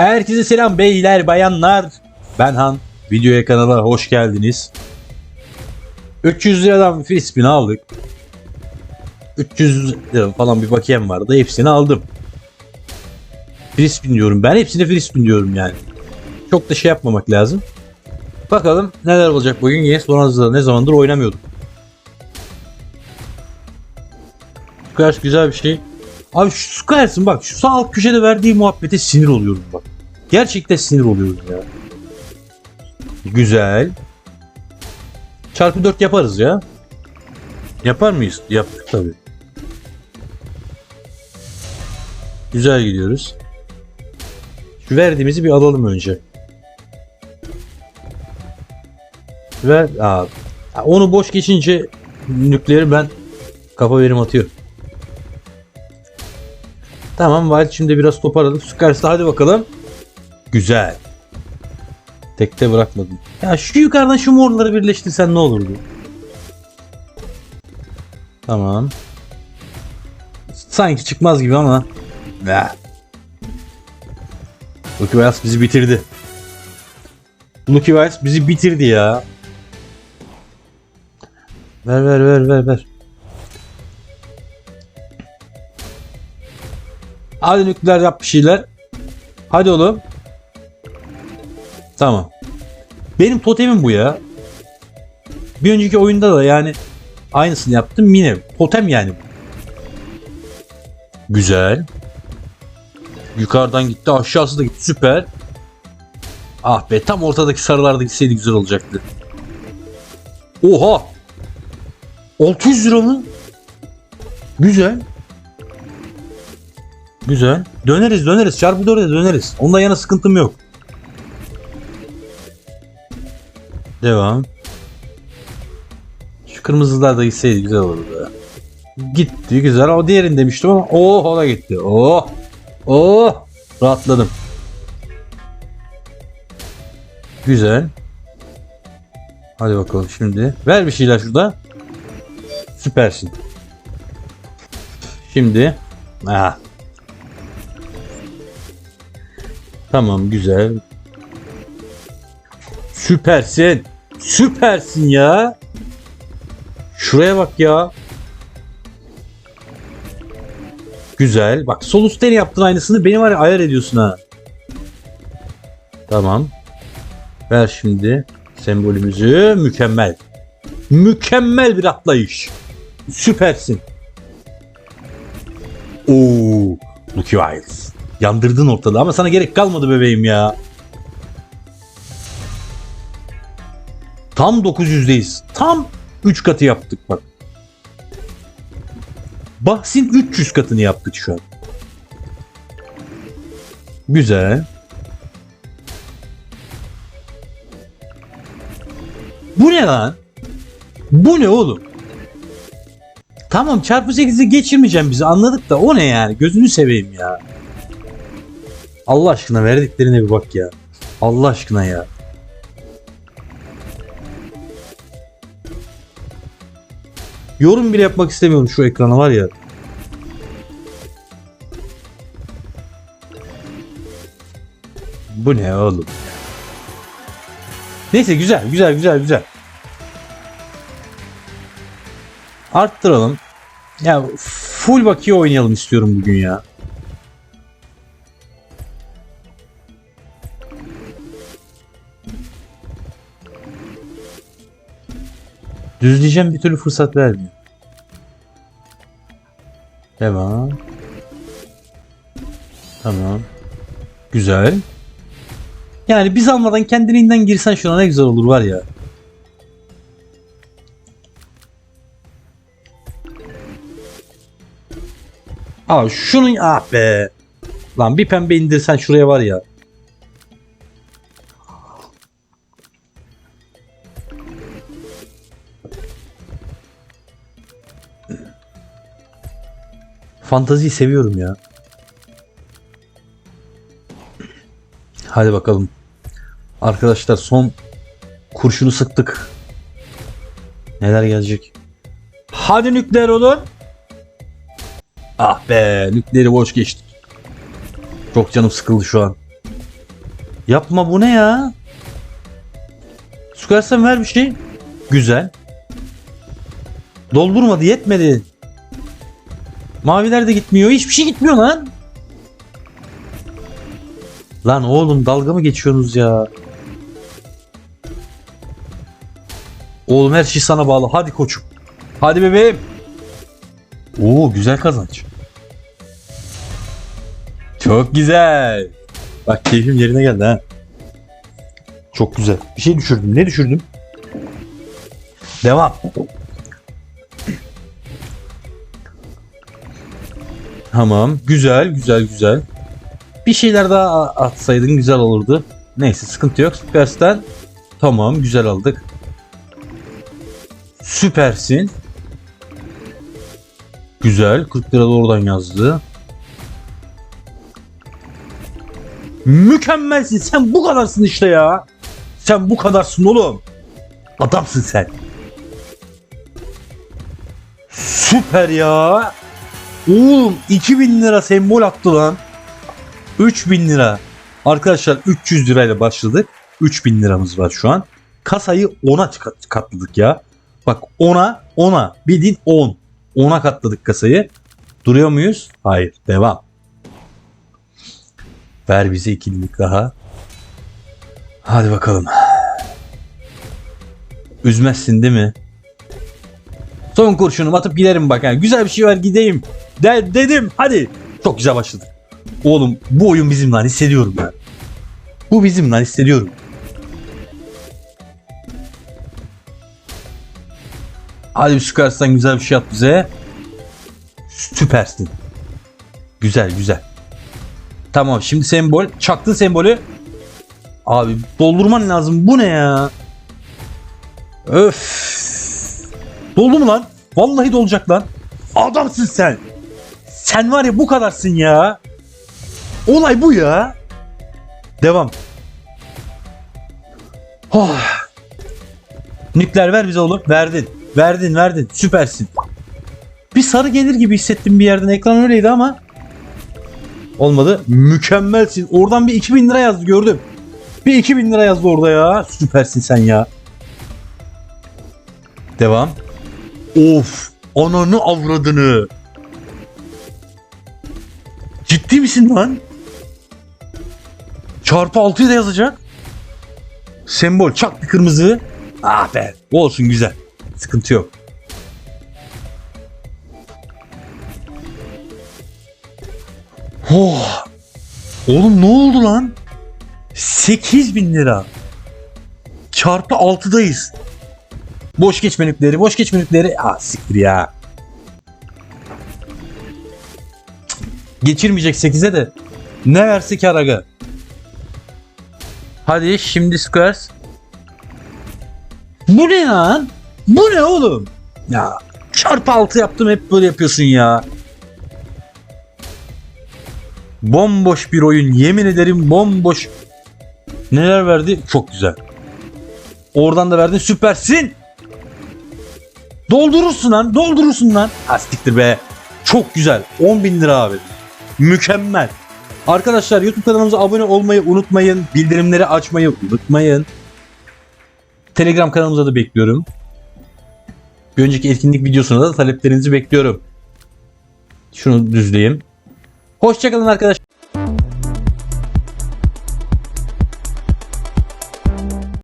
Herkese selam beyler bayanlar. Ben Han. Videoya kanala hoş geldiniz. 300 liradan free aldık. 300 lira falan bir bakiyem vardı. Hepsini aldım. Free diyorum. Ben hepsine free diyorum yani. Çok da şey yapmamak lazım. Bakalım neler olacak bugün. Yes Bonanza'da ne zamandır oynamıyordum. Squares güzel bir şey. Abi şu Squares'ın bak şu sağ alt köşede verdiği muhabbete sinir oluyorum bak. Gerçekten sinir oluyorum ya. Güzel. Çarpı 4 yaparız ya. Yapar mıyız? Yaptık tabii. Güzel gidiyoruz. Şu verdiğimizi bir alalım önce. Ver. Aa, onu boş geçince nükleeri ben kafa verim atıyor. Tamam Wild şimdi biraz toparladık. Squares'ta hadi bakalım. Güzel. Tekte bırakmadım. Ya şu yukarıdan şu morları birleştirsen ne olurdu? Tamam. Sanki çıkmaz gibi ama. Ya. Lucky Wise bizi bitirdi. Lucky Wise bizi bitirdi ya. Ver ver ver ver ver. Hadi nükleer yap bir şeyler. Hadi oğlum. Tamam. Benim totemim bu ya. Bir önceki oyunda da yani aynısını yaptım yine. Totem yani. Güzel. Yukarıdan gitti aşağısı da gitti süper. Ah be tam ortadaki sarılarda gitseydi güzel olacaktı. Oha. 600 lira mı? Güzel. Güzel. Döneriz döneriz. Çarpı 4'e döneriz. Ondan yana sıkıntım yok. Devam. Şu kırmızılar da gitseydi güzel olurdu. Gitti güzel. O diğerini demiştim ama oh o da gitti. Oh. Oh. Rahatladım. Güzel. Hadi bakalım şimdi. Ver bir şeyler şurada. Süpersin. Şimdi. Ah. Tamam güzel. Süpersin. Süpersin ya. Şuraya bak ya. Güzel. Bak sol üstten yaptın aynısını benim var ya ayar ediyorsun ha. Tamam. Ver şimdi sembolümüzü. Mükemmel. Mükemmel bir atlayış. Süpersin. Oo, Lucky Wiles. Yandırdın ortada ama sana gerek kalmadı bebeğim ya. Tam 900'deyiz. Tam 3 katı yaptık bak. Bahsin 300 katını yaptık şu an. Güzel. Bu ne lan? Bu ne oğlum? Tamam çarpı 8'i geçirmeyeceğim bizi anladık da o ne yani gözünü seveyim ya. Allah aşkına verdiklerine bir bak ya. Allah aşkına ya. Yorum bile yapmak istemiyorum şu ekrana var ya. Bu ne oğlum? Neyse güzel güzel güzel güzel. Arttıralım. Ya full bakiye oynayalım istiyorum bugün ya. Düzleyeceğim bir türlü fırsat vermiyor. Devam. Tamam. Güzel. Yani biz almadan kendiliğinden girsen şuna ne güzel olur var ya. Aa şunun ah be. Lan bir pembe indirsen şuraya var ya. Fantaziyi seviyorum ya. Hadi bakalım. Arkadaşlar son kurşunu sıktık. Neler gelecek? Hadi nükleer olun. Ah be nükleeri boş geçtik. Çok canım sıkıldı şu an. Yapma bu ne ya? Sükersen ver bir şey. Güzel. Doldurmadı yetmedi. Maviler de gitmiyor. Hiçbir şey gitmiyor lan. Lan oğlum dalga mı geçiyorsunuz ya? Oğlum her şey sana bağlı. Hadi koçum. Hadi bebeğim. Oo güzel kazanç. Çok güzel. Bak keyfim yerine geldi ha. Çok güzel. Bir şey düşürdüm. Ne düşürdüm? Devam. Tamam. Güzel, güzel, güzel. Bir şeyler daha atsaydın güzel olurdu. Neyse sıkıntı yok. Süpersten. Tamam güzel aldık. Süpersin. Güzel. 40 lira da oradan yazdı. Mükemmelsin. Sen bu kadarsın işte ya. Sen bu kadarsın oğlum. Adamsın sen. Süper ya. Oğlum 2000 lira sembol attı lan. 3000 lira. Arkadaşlar 300 lirayla başladık. 3000 liramız var şu an. Kasayı 10'a kat- katladık ya. Bak 10'a 10'a bildiğin 10. 10'a katladık kasayı. Duruyor muyuz? Hayır. Devam. Ver bize ikilik daha. Hadi bakalım. Üzmezsin değil mi? Son kurşunumu atıp giderim bak. ha. Güzel bir şey var gideyim. De- dedim hadi. Çok güzel başladık. Oğlum bu oyun bizim lan hissediyorum ben. Bu bizim lan hissediyorum. Hadi bir Süpers'tan güzel bir şey at bize. Süpersin. Güzel güzel. Tamam şimdi sembol. Çaktın sembolü. Abi doldurman lazım. Bu ne ya? Öf. Doldu mu lan? Vallahi dolacak lan. Adamsın sen. Sen var ya bu kadarsın ya. Olay bu ya. Devam. Oh. Nükleer ver bize oğlum. Verdin. Verdin verdin. Süpersin. Bir sarı gelir gibi hissettim bir yerden. Ekran öyleydi ama. Olmadı. Mükemmelsin. Oradan bir 2000 lira yazdı gördüm. Bir 2000 lira yazdı orada ya. Süpersin sen ya. Devam. Of. Ananı avradını. Misin lan? Çarpı 6'yı da yazacak. Sembol çak bir kırmızı. Ah be. Olsun güzel. Sıkıntı yok. Oh. Oğlum ne oldu lan? 8000 lira. Çarpı 6'dayız. Boş geç menükleri, boş geç menükleri. Ah siktir ya. Geçirmeyecek 8'e de. Ne verse kar aga. Hadi şimdi Squares. Bu ne lan? Bu ne oğlum? Ya çarpı 6 yaptım hep böyle yapıyorsun ya. Bomboş bir oyun. Yemin ederim bomboş. Neler verdi? Çok güzel. Oradan da verdin. Süpersin. Doldurursun lan. Doldurursun lan. Astiktir be. Çok güzel. 10 bin lira abi. Mükemmel. Arkadaşlar YouTube kanalımıza abone olmayı unutmayın. Bildirimleri açmayı unutmayın. Telegram kanalımıza da bekliyorum. Bir önceki etkinlik videosuna da taleplerinizi bekliyorum. Şunu düzleyeyim. Hoşçakalın arkadaşlar.